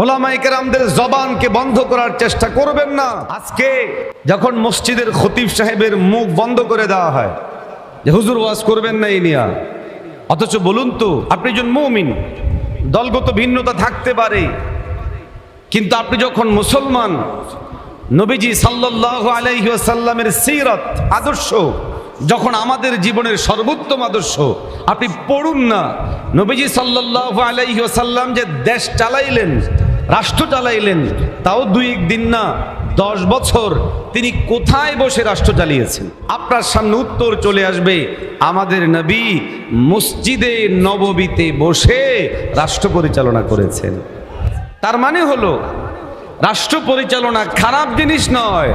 ওলামাইকেরামদের জবানকে বন্ধ করার চেষ্টা করবেন না। আজকে যখন মসজিদের খতিব সাহেবের মুখ বন্ধ করে দেওয়া হয়, যে হুজুর ওয়াজ করবেন না এই নিয়া। অথচ বলুন তো, আপনি একজন মৌমিন, দলগত ভিন্নতা থাকতে পারে। কিন্তু আপনি যখন মুসলমান, নবীজি সাল্লাহ আলাইসাল্লামের সিরত, আদর্শ, যখন আমাদের জীবনের সর্বোত্তম আদর্শ, আপনি পড়ুন না। নবীজি সাল্লাহ আলাইসাল্লাম যে দেশ চালাইলেন রাষ্ট্র চালাইলেন, তাও দুই একদিন না, দশ বছর তিনি কোথায় বসে রাষ্ট্র চালিয়েছেন? আপনার সামনে উত্তর চলে আসবে, আমাদের নবী মসজিদে নববীতে বসে রাষ্ট্র পরিচালনা করেছেন। তার মানে হলো, রাষ্ট্র পরিচালনা খারাপ জিনিস নয়,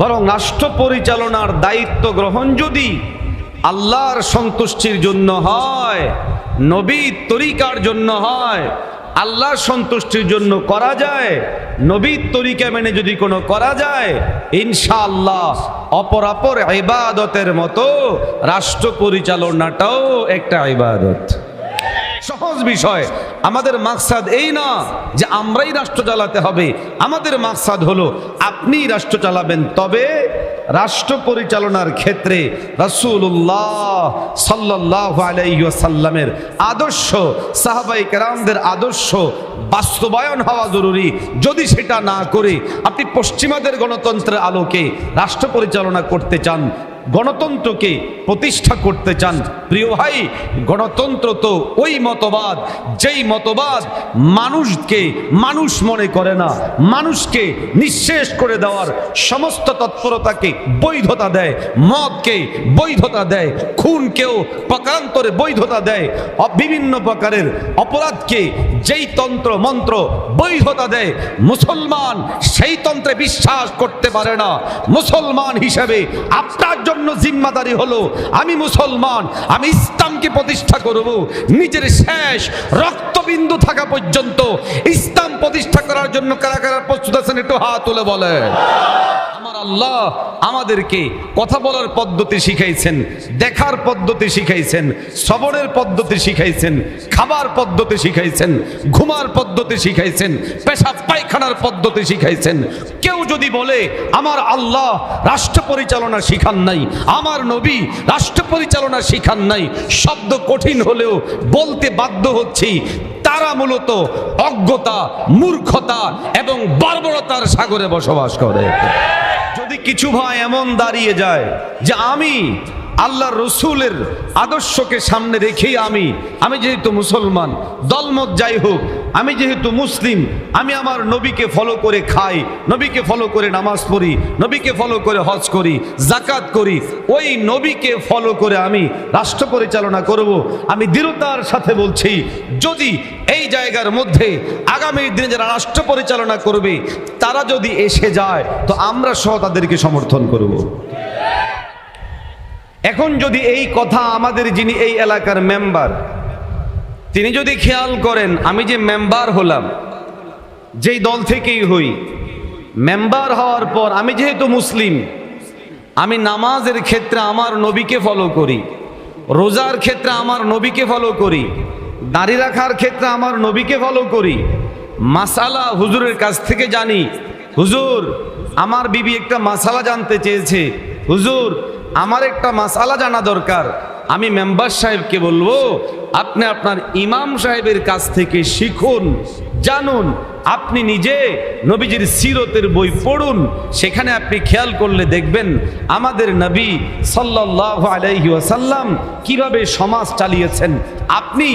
বরং রাষ্ট্র পরিচালনার দায়িত্ব গ্রহণ যদি আল্লাহর সন্তুষ্টির জন্য হয়, নবীর তরিকার জন্য হয় আল্লাহর সন্তুষ্টির জন্য করা যায়, নবীর তরিকা মেনে যদি কোনো করা যায়, ইনশাআল্লাহ অপরাপর ইবাদতের মতো রাষ্ট্র পরিচালনাটাও একটা ইবাদত। সহজ বিষয়, আমাদের মাকসাদ এই না যে আমরাই রাষ্ট্র চালাতে হবে। আমাদের মাকসাদ হলো আপনি রাষ্ট্র চালাবেন, তবে রাষ্ট্র পরিচালনার ক্ষেত্রে রসুল্লাহ সাল্লাহ আলাইসাল্লামের আদর্শ সাহাবাই কেরামদের আদর্শ বাস্তবায়ন হওয়া জরুরি। যদি সেটা না করে আপনি পশ্চিমাদের গণতন্ত্রের আলোকে রাষ্ট্র পরিচালনা করতে চান গণতন্ত্রকে প্রতিষ্ঠা করতে চান। প্রিয় ভাই, গণতন্ত্র তো ওই মতবাদ, যেই মতবাদ মানুষকে, মানুষ মনে করে না, মানুষকে নিঃশেষ করে দেওয়ার সমস্ত তৎপরতাকে বৈধতা দেয়, মদকে বৈধতা দেয়, খুনকেও পকান্তরে বৈধতা দেয় বিভিন্ন প্রকারের অপরাধকে যেই তন্ত্র, মন্ত্র বৈধতা দেয়, মুসলমান সেই তন্ত্রে বিশ্বাস করতে পারে না। মুসলমান হিসেবে আপনার জন্য জিম্মাদারি হলো, আমি মুসলমান, আমি ইসলামকে প্রতিষ্ঠা করব। নিজের শেষ রক্তবিন্দু থাকা পর্যন্ত ইসলাম প্রতিষ্ঠা করার জন্য কারা কারা প্রস্তুত আছেন একটু হাত তুলে বলে আল্লাহ আমাদেরকে কথা বলার পদ্ধতি শিখাইছেন, দেখার পদ্ধতি শিখাইছেন শ্রবণের পদ্ধতি শিখাইছেন, খাবার পদ্ধতি শিখাইছেন, ঘুমার পদ্ধতি শিখাইছেন, পেশাব পায়খানার পদ্ধতি শিখাইছেন। কেউ যদি বলে, আমার আল্লাহ রাষ্ট্র পরিচালনা শিখান নাই, আমার নবী রাষ্ট্র পরিচালনা শিখান নাই শব্দ কঠিন হলেও বলতে বাধ্য হচ্ছি, তারা মূলত অজ্ঞতা, মূর্খতা এবং বর্বরতার সাগরে বসবাস করে। যদি কিছু ভাই এমন দাঁড়িয়ে যায় যে আমি আল্লাহ রসুলের আদর্শকে সামনে রেখেই আমি আমি যেহেতু মুসলমান, দলমত যাই হোক, আমি যেহেতু মুসলিম, আমি আমার নবীকে ফলো করে খাই, নবীকে ফলো করে নামাজ পড়ি, নবীকে ফলো করে হজ করি জাকাত করি, ওই নবীকে ফলো করে আমি রাষ্ট্র পরিচালনা করব। আমি দৃঢ়তার সাথে বলছি, যদি এই জায়গার মধ্যে আগামী দিনে যারা রাষ্ট্র পরিচালনা করবে, তারা যদি এসে যায়, তো আমরা সহ তাদেরকে সমর্থন করব। এখন যদি এই কথা আমাদের যিনি এই এলাকার মেম্বার, তিনি যদি খেয়াল করেন, আমি যে মেম্বার হলাম, যেই দল থেকেই হই, মেম্বার হওয়ার পর আমি যেহেতু মুসলিম, আমি নামাজের ক্ষেত্রে আমার নবীকে ফলো করি, রোজার ক্ষেত্রে আমার নবীকে ফলো করি, দাড়ি রাখার ক্ষেত্রে আমার নবীকে ফলো করি, মাসালা হুজুরের কাছ থেকে জানি, হুজুর, আমার বিবি একটা মাসালা জানতে চেয়েছে, হুজুর আমার একটা মাসালা জানা দরকার। আমি মেম্বার সাহেবকে বলব, আপনি আপনার ইমাম সাহেবের কাছ থেকে শিখুন, জানুন। আপনি নিজে নবীজির সিরতের বই পড়ুন, সেখানে আপনি খেয়াল করলে দেখবেন আমাদের নবী সাল্লাহ আলাইহি ওয়াসাল্লাম কীভাবে সমাজ চালিয়েছেন। আপনি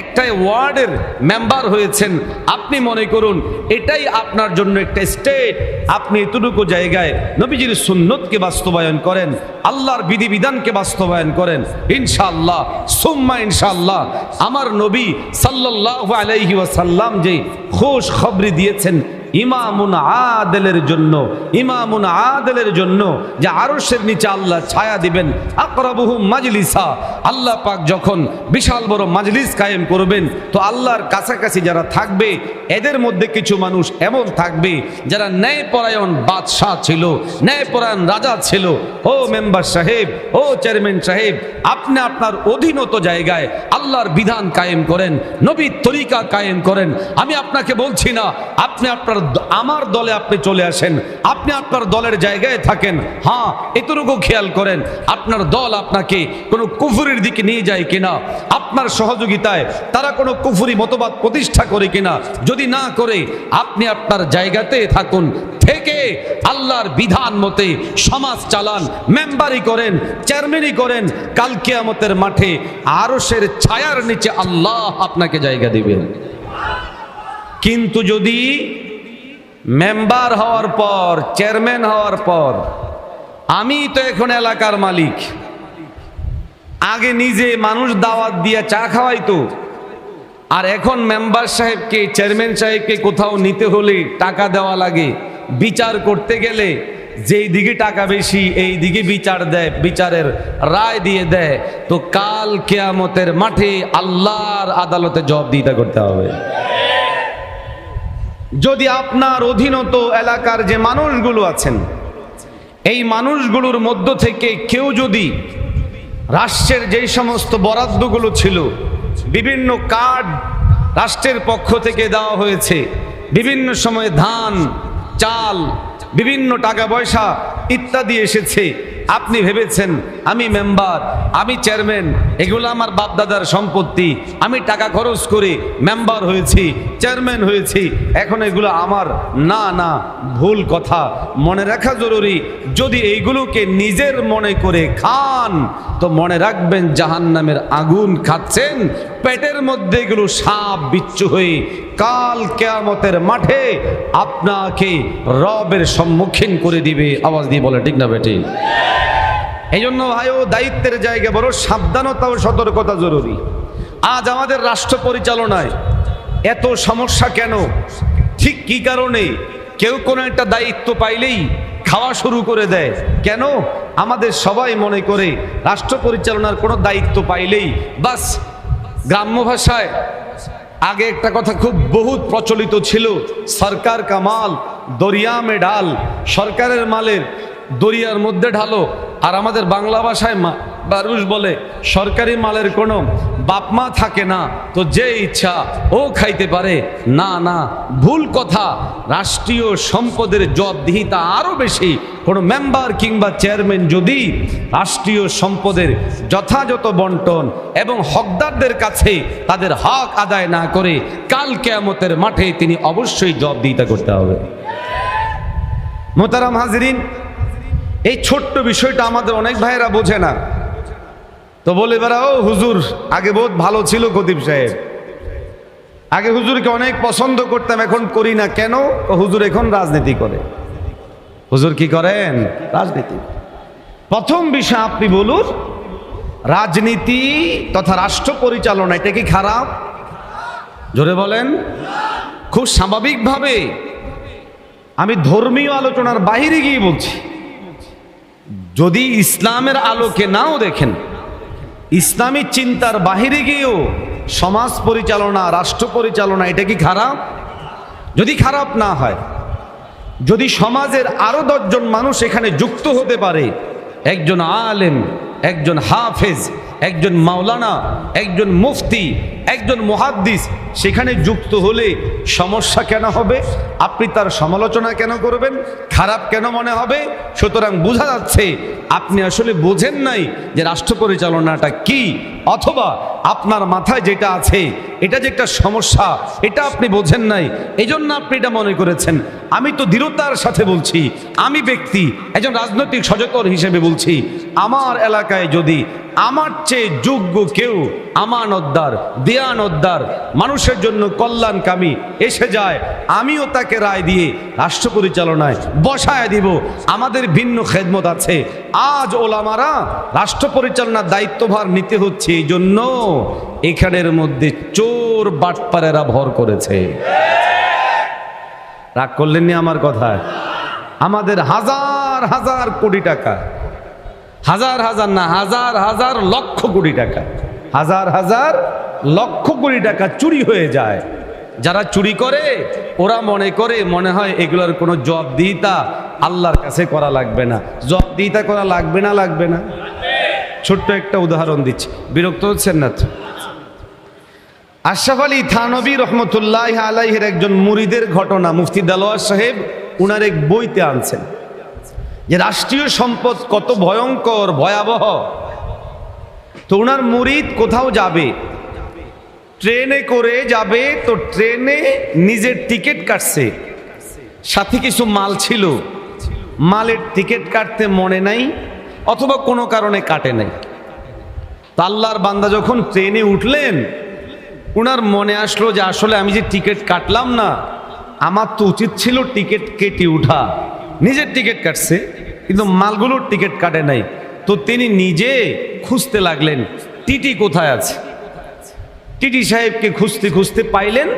একটা ওয়ার্ডের মেম্বার হয়েছেন, আপনি মনে করুন এটাই আপনার জন্য একটা স্টেট। আপনি এতটুকু জায়গায় নবীজির সুন্নতকে বাস্তবায়ন করেন, আল্লাহর বিধিবিধানকে বাস্তবায়ন করেন, ইনশাআল্লাহ, সুম্মা ইনশাআল্লাহ। আমার নবী সাল্লাল্লাহু আলাইহি ওয়াসাল্লাম যে খোশ খবরি দিয়েছেন ইমামুন আদেলের জন্য, ইমামুন আদেলের জন্য যে আরশের নিচে আল্লাহ ছায়া দিবেন, আকরাবুহু মাজলিসা। আল্লাহ পাক যখন বিশাল বড় মাজলিস কায়েম করবেন, তো আল্লাহর কাছাকাছি যারা থাকবে, এদের মধ্যে কিছু মানুষ এমন থাকবে যারা ন্যায়পরায়ণ বাদশাহ ছিল, ন্যায়পরায়ণ রাজা ছিল। ও মেম্বার সাহেব, ও চেয়ারম্যান সাহেব, আপনি আপনার অধীনত জায়গায় আল্লাহর বিধান কায়েম করেন, নবীর তরিকা কায়েম করেন। আমি আপনাকে বলছি না, আপনি আপনার আমার দলে আপনি চলে আসেন, আপনি আপনার দলের জায়গায় থাকেন হ্যাঁ এতটুকু খেয়াল করেন, আপনার দল আপনাকে কোনো কুফুরির দিকে নিয়ে যায় কিনা, আপনার সহযোগিতায় তারা কোনো কুফুরি মতবাদ প্রতিষ্ঠা করে কিনা, যদি না করে, আপনি আপনার জায়গাতে থাকুন, থেকে আল্লাহর বিধান মতে সমাজ চালান, মেম্বারি করেন, চেয়ারম্যানই করেন, কাল কিয়ামতের মাঠে আরশের ছায়ার নিচে আল্লাহ আপনাকে জায়গা দিবেন। কিন্তু যদি মেম্বার হওয়ার পর, চেয়ারম্যান হওয়ার পর, আমি তো এখন এলাকার মালিক। আগে নিজে মানুষ দাওয়াত দিয়ে চা খাওয়াইতো। আর এখন মেম্বার সাহেবকে, চেয়ারম্যান সাহেবকে কোথাও নিতে হলে টাকা দেওয়া লাগে। বিচার করতে গেলে যেই দিকে টাকা বেশি, এই দিকে বিচার দেয়, বিচারের রায় দিয়ে দেয়। তো কাল কেয়ামতের মাঠে আল্লাহর আদালতে জবাবদিহিতা করতে হবে। যদি আপনার অধীনত এলাকার যে মানুষগুলো আছেন, এই মানুষগুলোর মধ্য থেকে কেউ যদি রাষ্ট্রের যেই সমস্ত বরাদ্দগুলো ছিল, বিভিন্ন কার্ড রাষ্ট্রের পক্ষ থেকে দেওয়া হয়েছে, বিভিন্ন সময়ে ধান, চাল, বিভিন্ন টাকা পয়সা ইত্যাদি এসেছে, আপনি ভেবেছেন আমি মেম্বার, আমি চেয়ারম্যান, এগুলো আমার বাপদাদার সম্পত্তি। আমি টাকা খরচ করে মেম্বার হয়েছি, চেয়ারম্যান হয়েছি। এখন এগুলো আমার না না, ভুল কথা। মনে রাখা জরুরি, যদি এইগুলোকে নিজের মনে করে খান, তো মনে রাখবেন জাহান্নামের আগুন খাচ্ছেন, পেটের মধ্যে এগুলো সাপ বিচ্ছু হয়ে কাল কেয়ামতের মাঠে আপনাকে রবের সম্মুখীন করে দিবে। আওয়াজ দিয়ে বলে, ঠিক না বেটি? এই জন্য ভাইও, দায়িত্বের জায়গায় বড় সাবধানতা ও সতর্কতা জরুরি। আজ আমাদের রাষ্ট্র পরিচালনায় এত সমস্যা কেন? ঠিক কি কারণে? কেউ কোনো একটা দায়িত্ব পাইলেই খাওয়া শুরু করে দেয়। কেন? আমাদের সবাই মনে করে রাষ্ট্র পরিচালনার কোনো দায়িত্ব পাইলেই বাস গ্রাম্য ভাষায়। আগে একটা কথা খুব বহুত প্রচলিত ছিল, সরকার কামাল, দরিয়া মে ডাল সরকারের মালের দরিয়ার মধ্যে ঢালো আর আমাদের বাংলা ভাষায় মা বারুষ বলে, সরকারি মালের কোনো বাপমা থাকে না, তো যে ইচ্ছা ও খাইতে পারে। না না, ভুল কথা। রাষ্ট্রীয় সম্পদের জবাবদিহিতা আরও বেশি। কোনো মেম্বার কিংবা চেয়ারম্যান যদি রাষ্ট্রীয় সম্পদের যথাযথ বন্টন এবং হকদারদের কাছে তাদের হক আদায় না করে, কাল কেয়ামতের মাঠে তিনি অবশ্যই জবাবদিহিতা করতে হবে। মোতারাম হাজরিন এই ছোট্ট বিষয়টা আমাদের অনেক ভাইয়েরা বোঝে না। তো বলে বেড়াও হুজুর, আগে বহুত ভালো ছিল খতিব সাহেব। আগে হুজুরকে অনেক পছন্দ করতাম, এখন করি না। কেন? হুজুর এখন রাজনীতি করে। হুজুর কি করেন? রাজনীতি। প্রথম বিষয় আপনি বলুন, রাজনীতি তথা রাষ্ট্র পরিচালনা, এটা কি খারাপ? জোরে বলেন। খুব স্বাভাবিকভাবে আমি ধর্মীয় আলোচনার বাইরে গিয়ে বলছি। যদি ইসলামের আলোকে নাও দেখেন, ইসলামী চিন্তার বাহিরে গিয়েও সমাজ পরিচালনা, রাষ্ট্র পরিচালনা, এটা কি খারাপ? যদি খারাপ না হয়, যদি সমাজের আরও দশজন মানুষ এখানে যুক্ত হতে পারে, একজন আলেম, একজন হাফেজ একজন মাওলানা, একজন মুফতি, একজন মুহাদ্দিস, সেখানে যুক্ত হলে সমস্যা কেন হবে? আপনি তার সমালোচনা কেন করবেন? খারাপ কেন মনে হবে? সুতরাং বোঝা যাচ্ছে আপনি আসলে বোঝেন নাই যে রাষ্ট্র পরিচালনাটা কি, অথবা আপনার মাথায় যেটা আছে, এটা যে একটা সমস্যা, এটা আপনি বোঝেন নাই। এই জন্য আপনি এটা মনে করেছেন। আমি তো দৃঢ়তার সাথে বলছি, আমি ব্যক্তি, একজন রাজনৈতিক সচেতন হিসেবে বলছি, আমার এলাকায় যদি আমার চেয়ে যোগ্য কেউ আমানতদার, দেয়ানতদার, মানুষের জন্য কল্যাণকামী এসে যায়, আমিও তাকে রায় দিয়ে রাষ্ট্র পরিচালনায় বসায় দিব। আমাদের ভিন্ন খেদমত আছে। আজ ওলামারা রাষ্ট্র পরিচালনার দায়িত্বভার নিতে হচ্ছে এই জন্য এখানের মধ্যে চোর বাটপারেরা ভর করেছে। রাগ করলেননি আমার কথায়? আমাদের হাজার হাজার কোটি টাকা হাজার হাজার না, হাজার হাজার লক্ষ কোটি টাকা। হাজার হাজার লক্ষ কোটি টাকা চুরি হয়ে যায়। যারা চুরি করে, ওরা মনে করে, মনে হয় এগুলোর কোনো জবাবদিহিতা আল্লাহর কাছে করা লাগবে না। জবাবদিহিতা করা লাগবে না লাগবে না। ছোট্ট একটা উদাহরণ দিচ্ছি। বিরক্ত হচ্ছেন না তো? আশরাফ আলী থানবী রহমতুল্লাহ আলাইহের একজন মুরিদের ঘটনা, মুফতি দালোয়ার সাহেব উনার এক বইতে আনছেন। যে রাষ্ট্রীয় সম্পদ কত ভয়ঙ্কর, ভয়াবহ। তো ওনার মুরিদ কোথাও যাবে? ট্রেনে করে যাবে, তো ট্রেনে নিজের টিকিট কাটছে। সাথে কিছু মাল ছিল। মালের টিকিট কাটতে মনে নাই, অথবা কোনো কারণে কাটে নাই। তা আল্লাহর বান্দা যখন ট্রেনে উঠলেন ওনার মনে আসলো যে আসলে আমি যে টিকিট কাটলাম না, আমার তো উচিত ছিল টিকিট কেটে উঠা। নিজের টিকিট কাটছে, কিন্তু মালগুলোর টিকিট কাটে নাই। তো তিনি নিজে খুঁজতে লাগলেন, টিটি কোথায় আছে? টিটি সাহেবকে খুঁজতে খুঁজতে পাইলেন,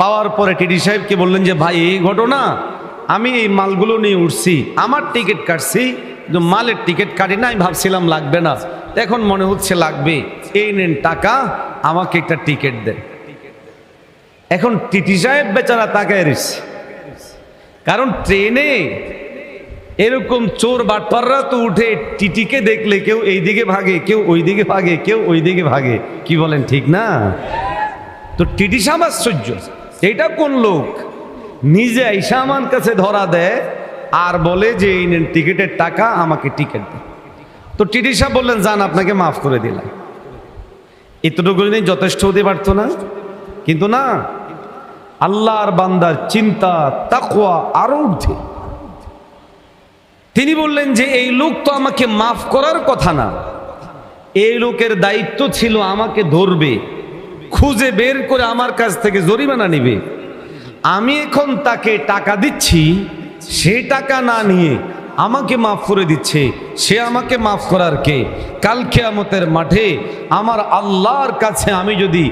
পাওয়ার পরে টিটি সাহেবকে বললেন যে, ভাই, এই ঘটনা, আমি এই মালগুলো নিয়ে উঠছি, আমার টিকিট কাটছি, কিন্তু মালের টিকিট কাটি না আমি ভাবছিলাম লাগবে না। এখন মনে হচ্ছে লাগবে, এই নেন টাকা, আমাকে একটা টিকিট দেন। এখন টিটি সাহেব বেচারা তাকায় রয়েছে। কারণ ট্রেনে এরকম চোর বাটপাররা তো উঠে টিটিকে দেখলে কেউ এই দিকে ভাগে, কেউ ওই দিকে ভাগে, কেউ ওই দিকে ভাগে। কি বলেন, ঠিক না? তো টিটি সাহেব আশ্চর্য। এটা কোন লোক? নিজে আইসা আমার কাছে ধরা দেয় আর বলে যে, এই নেন, টিকিটের টাকা, আমাকে টিকিট দেন। তো টিটি সাহেব বললেন, যান, আপনাকে মাফ করে দিলাম। এতটুকু যথেষ্ট হতে পারতো না। কিন্তু না আল্লাহর বান্দার চিন্তা, তাকওয়া আরও উঠে তিনি বললেন যে, এই লোক তো আমাকে মাফ করার কথা না। এই লোকের দায়িত্ব ছিল আমাকে ধরবে, খুঁজে বের করে আমার কাছ থেকে জরিমানা নিবে। আমি এখন তাকে টাকা দিচ্ছি, সে টাকা না নিয়ে আমাকে মাফ করে দিচ্ছে। সে আমাকে মাফ করার কে? কাল খেয়ামতের মাঠে আমার আল্লাহর কাছে আমি যদি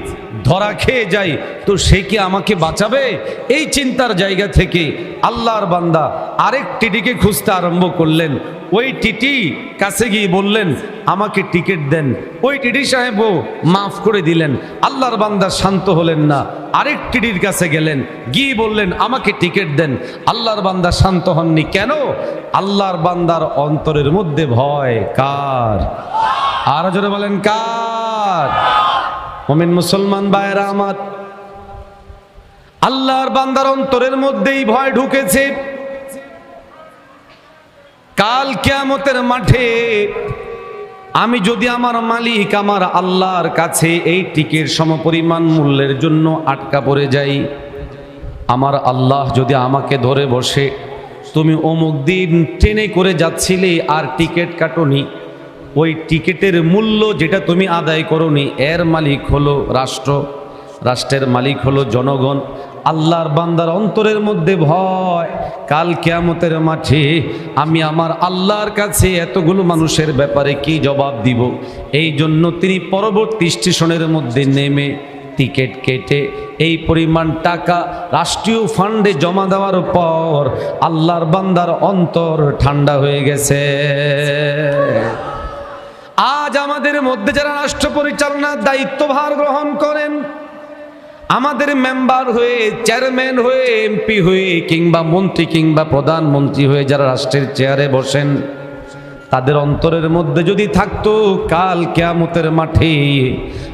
ধরা খেয়ে যাই, তো সে কি আমাকে বাঁচাবে? এই চিন্তার জায়গা থেকে আল্লাহর বান্দা আরেক টিটিকে খুঁজতে আরম্ভ করলেন। ওই টিটি কাছে গিয়ে বললেন, আমাকে টিকিট দেন। ওই টিটি সাহেবও মাফ করে দিলেন। আল্লাহর বান্দা শান্ত হলেন না। আরেক টিটির কাছে গেলেন, গিয়ে বললেন, আমাকে টিকিট দেন। আল্লাহর বান্দা শান্ত হননি। কেন? আল্লাহর বান্দার অন্তরের মধ্যে ভয়, কার? আর জোরে বলেন, কার? মোমিন মুসলমান বায়রা আমার, আল্লাহর বান্দার অন্তরের মধ্যেই ভয় ঢুকেছে। কাল কেয়ামতের মাঠে আমি যদি আমার মালিক আমার আল্লাহর কাছে এই টিকের সমপরিমাণ মূল্যের জন্য আটকা পড়ে যাই, আমার আল্লাহ যদি আমাকে ধরে বসে তুমি অমুক দিন ট্রেনে করে যাচ্ছিলে আর টিকিট কাটনি। ওই টিকিটের মূল্য যেটা তুমি আদায় করনি, এর মালিক হলো রাষ্ট্র। রাষ্ট্রের মালিক হলো জনগণ। আল্লাহর বান্দার অন্তরের মধ্যে ভয়। কাল কেয়ামতের মাঠে আমি আমার আল্লাহর কাছে এতগুলো মানুষের ব্যাপারে কি জবাব দিব? এই জন্য তিনি পরবর্তী স্টেশনের মধ্যে নেমে টিকিট কেটে এই পরিমাণ টাকা রাষ্ট্রীয় ফান্ডে জমা দেওয়ার পর আল্লাহর বান্দার অন্তর ঠান্ডা হয়ে গেছে। আজ আমাদের মধ্যে যারা রাষ্ট্র পরিচালনার দায়িত্বভার গ্রহণ করেন, আমাদের মেম্বার হয়ে, চেয়ারম্যান হয়ে, এমপি হয়ে, কিংবা মন্ত্রী কিংবা প্রধানমন্ত্রী হয়ে যারা রাষ্ট্রের চেয়ারে বসেন তাদের অন্তরের মধ্যে যদি থাকতো, কাল কেয়ামতের মাঠে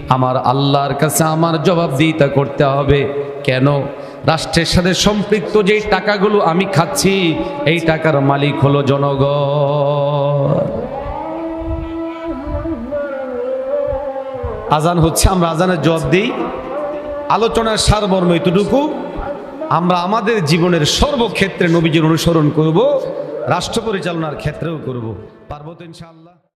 আমার আল্লাহর কাছে আমার জবাব জবাবদিহিতা করতে হবে। কেন? রাষ্ট্রের সাথে সম্পৃক্ত যে টাকাগুলো আমি খাচ্ছি, এই টাকার মালিক হলো জনগণ। আজান হচ্ছে, আমরা আজানের জবাব দিই। আলোচনার সারমর্ম এতটুকু। আমরা আমাদের জীবনের সর্বক্ষেত্রে নবীজির অনুসরণ করব, রাষ্ট্র পরিচালনার ক্ষেত্রেও করব। পার্বত ইনশাআল্লাহ?